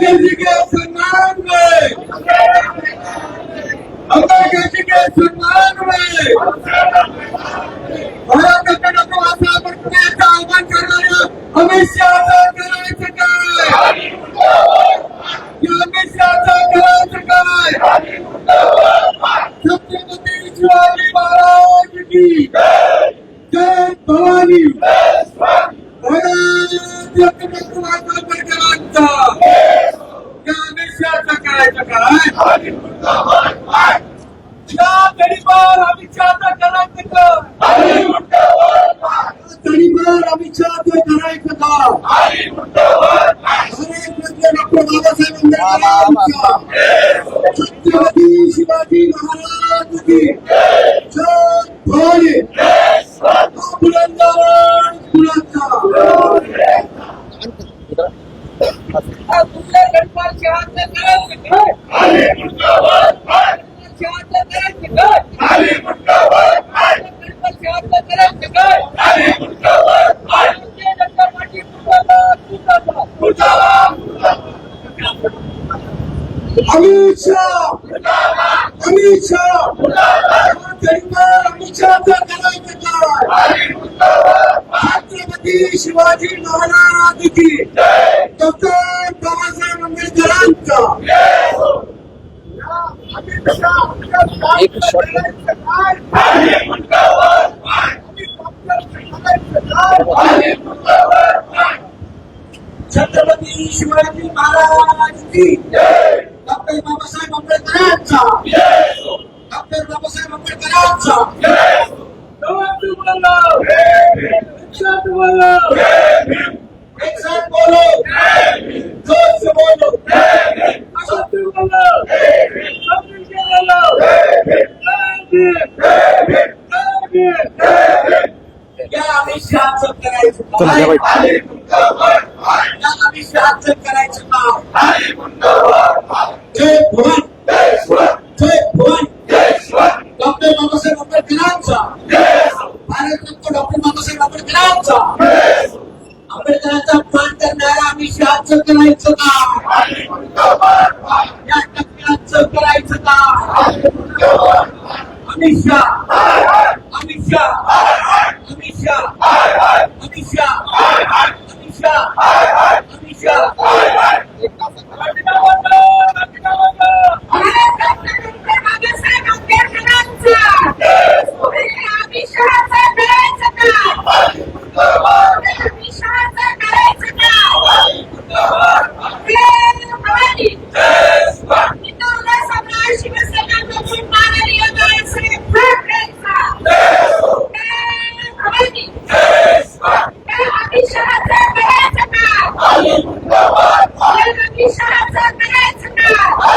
making you get some money. I'm making you get some money. Doctor Amit Shah నాయకత హరి doctor Babasaheb Ambedkar Chhatrapati Shivaji Maharaj కి ధోని గణపాల్ के हाथ में अमित शहा! अमित शहा! अमित शहाचा करायचं काय? छत्रपती शिवाजी महाराजांची डॉक्टर बाबासाहेब आंबेडकरांचा? एक छत्रपती शिवाजी महाराज की? डॉक्टर बाबा साहेब आंबेडकरांचा डॉक्टर बाबासाहेब आंबेडकरांचा Yeah, I mean, shots up guys.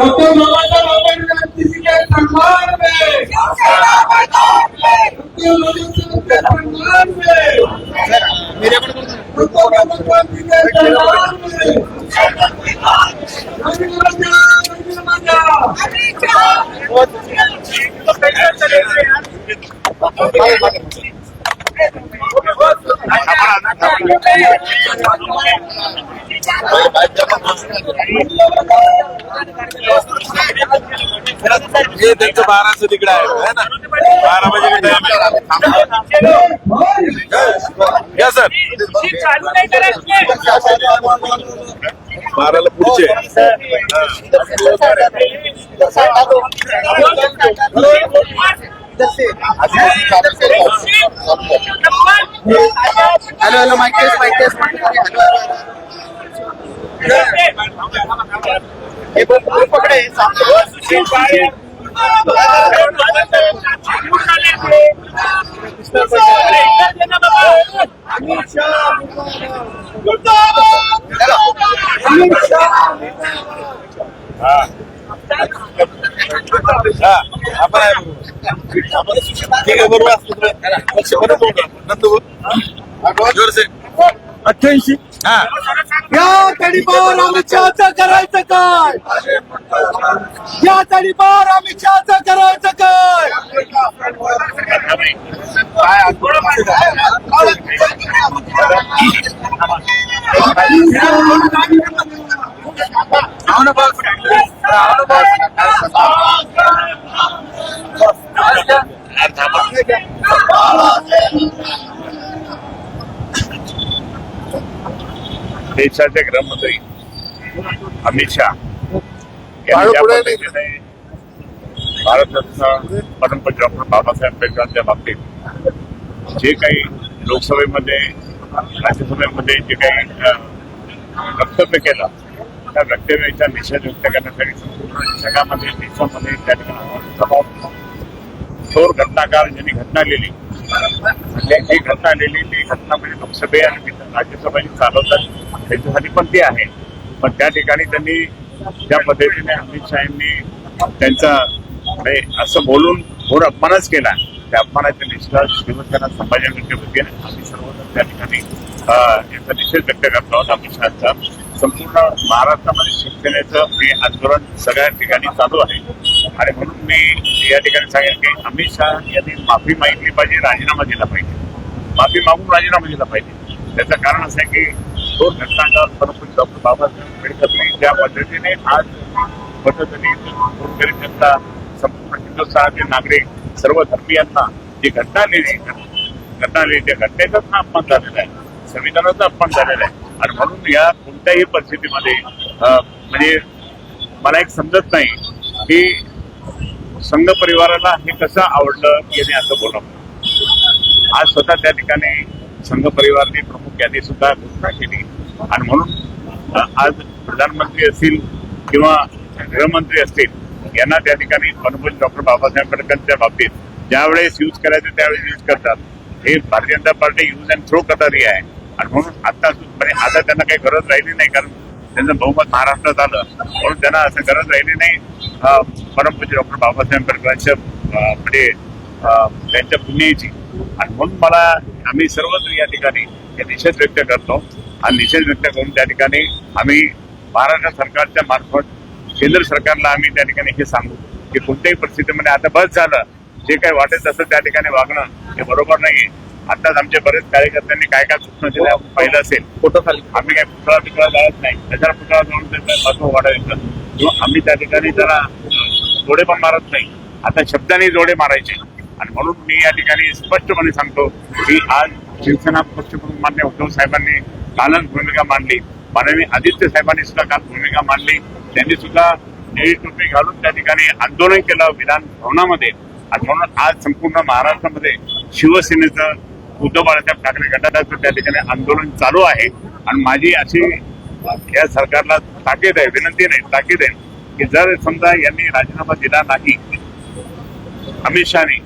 Doctor Babasaheb Ambedkar किसी के सम्मान में डॉक्टर बाबासाहेब के सम्मान में डॉक्टर बाबासाहेब जी के सम्मान में हे त्यांचं बाराचं तिकडे आहे ना? बारा वाजे टाइम या सर. बाराला पुढचे. हॅलो हॅलो माहिती माहिती पकडे ठीक आहे बरोबर असतो तर. लक्ष परत का? बोल. जोरसे अठ्ठ्याऐंशी. हा. या तडीपार अमित शहाचं करायचं काय? या तडीपार अमित शहाचं करायचं काय? देशाचे गृहमंत्री अमित शहा यांनी भारतरत्न परमपूज्य डॉक्टर बाबासाहेब आंबेडकरांच्या बाबतीत जे काही लोकसभेमध्ये राज्यसभेमध्ये जे काही वक्तव्य केलं त्या वक्तव्याचा निषेध व्यक्त करण्यासाठी संपूर्ण जगामध्ये देशामध्ये त्या ठिकाणी दबाव. थोर घटनाकार ज्यांनी घटना लिहिली म्हणजे जी घटना लिहिली ती घटना म्हणजे लोकसभे आणि तिथं राज्यसभा जी चालवतात. त्याच्यासाठी पण ती आहे. पण त्या ठिकाणी त्यांनी ज्या पद्धतीने अमित शहा यांनी त्यांचा म्हणजे असं बोलून घोर अपमानच केला. त्या अपमानाच्या निष्काळ शिवसेना संभाजीनगरच्या वतीने आम्ही सर्वजण त्या ठिकाणी याचा निषेध व्यक्त करतो आहोत अमित शहाचा संपूर्ण महाराष्ट्रामध्ये शिवसेनेचं हे आंदोलन सगळ्या ठिकाणी चालू आहे. आणि म्हणून मी या ठिकाणी सांगेन की अमित शहा यांनी माफी मागितली पाहिजे राजीनामा दिला पाहिजे. माफी मागून राजीनामा दिला पाहिजे. त्याचं कारण असं आहे की तो घटनांना परंतु डॉक्टर बाबासाहेब नाही ज्या पद्धतीने आज पद्धतीने गोरगरीब जनता संपूर्ण हिंदुस्थानातील नागरिक सर्व धर्मीयांना जी घटना लिहिली घटना लिहिली त्या घटनेचाच हा अपमान झालेला आहे संविधानाचा अपमान झालेला आहे. आणि म्हणून या कोणत्याही परिस्थितीमध्ये अं, म्हणजे मला एक समजत नाही की संघ परिवाराला हे कसं आवडलं की याने असं बोलावं. आज स्वतः त्या ठिकाणी संघ परिवारने प्रमुख यादी सुद्धा घोषणा केली. आणि म्हणून आज प्रधानमंत्री असतील किंवा गृहमंत्री असतील यांना त्या ठिकाणी अनुभव डॉक्टर बाबासाहेब आंबेडकरच्या बाबतीत ज्यावेळेस यूज करायचं त्यावेळेस यूज करतात. हे Bharatiya Janata Party use and throw करणारी आहे. आणि म्हणून आता म्हणजे आता त्यांना काही गरज राहिली नाही कारण त्यांचं बहुमत महाराष्ट्रात आलं. म्हणून त्यांना असं गरज राहिली नाही. अ, परमपूज्य डॉक्टर बाबासाहेब आंबेडकरांच्या म्हणजे त्यांच्या पुण्याची आणि म्हणून मला आम्ही सर्वत्र या ठिकाणी निषेध व्यक्त करतो. आणि निषेध व्यक्त करून त्या ठिकाणी आम्ही महाराष्ट्र सरकारच्या मार्फत केंद्र सरकारला आम्ही त्या ठिकाणी हे सांगू की कोणत्याही परिस्थितीमध्ये आता बस झालं जे काही वाटेल तसं त्या ठिकाणी वागणं हे बरोबर नाहीये. आताच आमचे बरेच कार्यकर्त्यांनी काय काय सूचना दिल्या पाहिलं असेल. आम्ही काय पुतळा बितळा जायच नाही. त्याच्याला पुतळा जाऊन महत्त्व वाढायचं किंवा आम्ही त्या ठिकाणी जरा जोडे पण मारत नाही. आता शब्दाने जोडे मारायचे. आणि म्हणून मी या ठिकाणी स्पष्टपणे सांगतो की आज शिवसेना पक्षप्रमुख मान्य उद्धव साहेबांनी कालच भूमिका मांडली. माननीय आदित्य साहेबांनी सुद्धा काल भूमिका मांडली. त्यांनी सुद्धा निळी टोपी घालून त्या ठिकाणी आंदोलन केलं विधान भवनामध्ये. आणि म्हणून आज संपूर्ण महाराष्ट्रामध्ये शिवसेनेचं उद्धव बाळासाहेब ठाकरे गटाचं त्या ठिकाणी आंदोलन चालू आहे. आणि माझी अशी या सरकारला ताकीद आहे विनंती नाही ताकीद आहे की जर समजा यांनी राजीनामा दिला नाही अमित शहानी